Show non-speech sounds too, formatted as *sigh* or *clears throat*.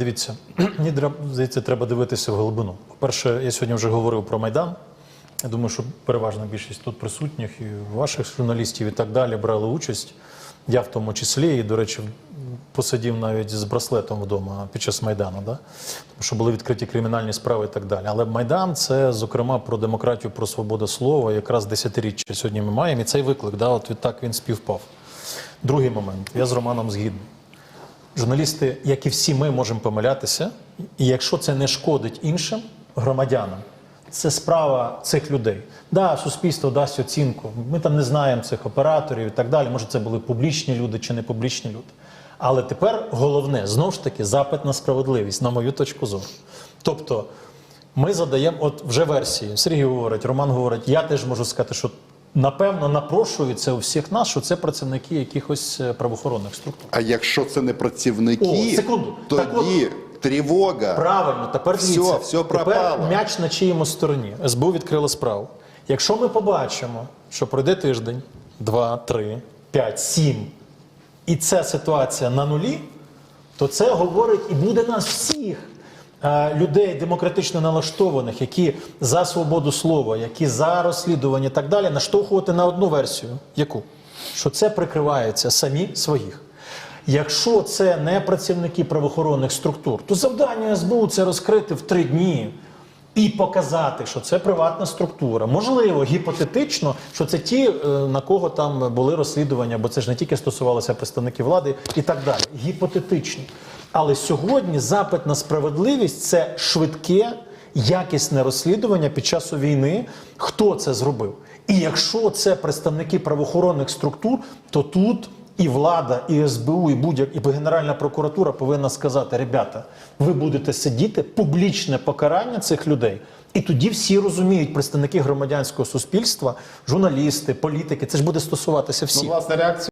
Дивіться, *clears throat* мені здається, треба дивитися в глибину. По-перше, я сьогодні вже говорив про Майдан. Я думаю, що переважна більшість тут присутніх і ваших журналістів і так далі брали участь. Я в тому числі, і, до речі, посидів навіть з браслетом вдома під час Майдану, да? тому що були відкриті кримінальні справи і так далі. Але Майдан це, зокрема, про демократію, про свободу слова, якраз десятиріччя сьогодні ми маємо. І цей виклик, да, от відтак він співпав. Другий момент. Я з Романом згідний. Журналісти, як і всі ми, можемо помилятися, і якщо це не шкодить іншим громадянам, це справа цих людей. Да, суспільство дасть оцінку. Ми там не знаємо цих операторів і так далі. Може, це були публічні люди чи не публічні люди. Але тепер головне знову ж таки запит на справедливість, на мою точку зору. Тобто, ми задаємо, от вже версії. Сергій говорить, Роман говорить, я теж можу сказати, що напевно напрошується у всіх нас, що це працівники якихось е, правоохоронних структур. А якщо це не працівники, О, секунду. тоді Так от- тривога. Правильно, тепер Все, все тепер м'яч на чиєму стороні. СБУ відкрила справу. Якщо ми побачимо, що пройде тиждень, два, три, п'ять, сім, і ця ситуація на нулі, то це говорить і буде нас всіх. Е, Людей демократично налаштованих, які за свободу слова, які за розслідування і так далі, наштовхувати на одну версію. Яку? Що це прикривається самі своїх. Якщо це не працівники правоохоронних структур, то завдання СБУ це розкрити в три дні і показати, що це приватна структура. Можливо, гіпотетично, що це ті, е, на кого там були розслідування, бо це ж не тільки стосувалося представників влади і так далі. Гіпотетично. Але сьогодні запит на справедливість це швидке, якісне розслідування під час війни. Хто це зробив? І якщо це представники правоохоронних структур, то тут і влада, і СБУ, і будь-як і Генеральна прокуратура повинна сказати: ребята, ви будете сидіти публічне покарання цих людей. І тоді всі розуміють, представники громадянського суспільства, журналісти, політики, це ж буде стосуватися всіх. Ну, власне, реакція.